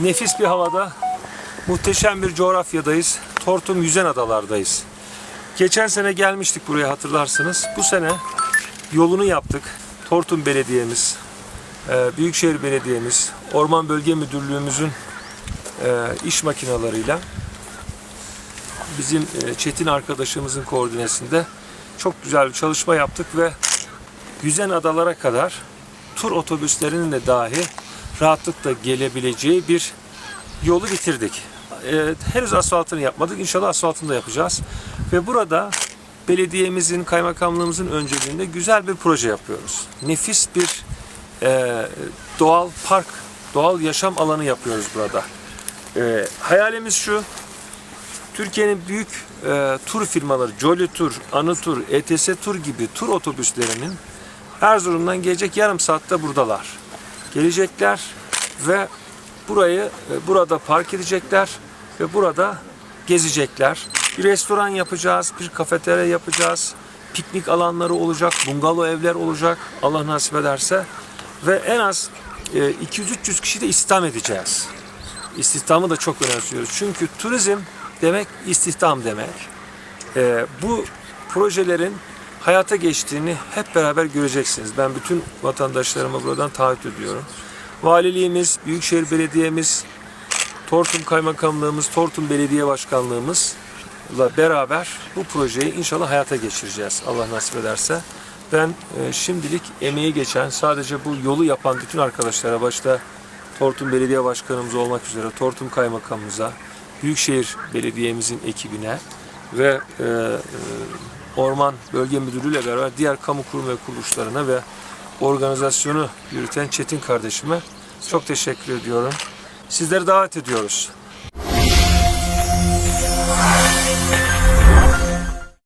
nefis bir havada, muhteşem bir coğrafyadayız. Tortum Yüzen Adalardayız. Geçen sene gelmiştik buraya hatırlarsınız. Bu sene yolunu yaptık. Tortum Belediye'miz, e, Büyükşehir Belediye'miz, Orman Bölge Müdürlüğümüzün e, iş makinalarıyla bizim e, Çetin arkadaşımızın koordinesinde çok güzel bir çalışma yaptık ve Yüzen Adalara kadar tur otobüslerinin de dahi rahatlıkla gelebileceği bir yolu bitirdik. Ee, henüz asfaltını yapmadık. İnşallah asfaltını da yapacağız. Ve burada belediyemizin, kaymakamlığımızın öncülüğünde güzel bir proje yapıyoruz. Nefis bir e, doğal park, doğal yaşam alanı yapıyoruz burada. E, hayalimiz şu, Türkiye'nin büyük e, tur firmaları, Jolly Tur, Anı Tur, ETS Tur gibi tur otobüslerinin Erzurum'dan gelecek yarım saatte buradalar. Gelecekler ve burayı e, burada park edecekler ve burada gezecekler. Bir restoran yapacağız, bir kafeterya yapacağız. Piknik alanları olacak, bungalov evler olacak Allah nasip ederse. Ve en az e, 200-300 kişi de istihdam edeceğiz. İstihdamı da çok önemsiyoruz. Çünkü turizm demek istihdam demek. Ee, bu projelerin hayata geçtiğini hep beraber göreceksiniz. Ben bütün vatandaşlarıma buradan taahhüt ediyorum. Valiliğimiz, Büyükşehir Belediye'miz, Tortum Kaymakamlığımız, Tortum Belediye Başkanlığımızla beraber bu projeyi inşallah hayata geçireceğiz. Allah nasip ederse. Ben e, şimdilik emeği geçen, sadece bu yolu yapan bütün arkadaşlara, başta Tortum Belediye Başkanımız olmak üzere, Tortum Kaymakamımıza, Büyükşehir Belediye'mizin ekibine ve e, e, Orman Bölge Müdürlüğü ile beraber diğer kamu kurum ve kuruluşlarına ve organizasyonu yürüten Çetin kardeşime çok teşekkür ediyorum. Sizleri davet ediyoruz.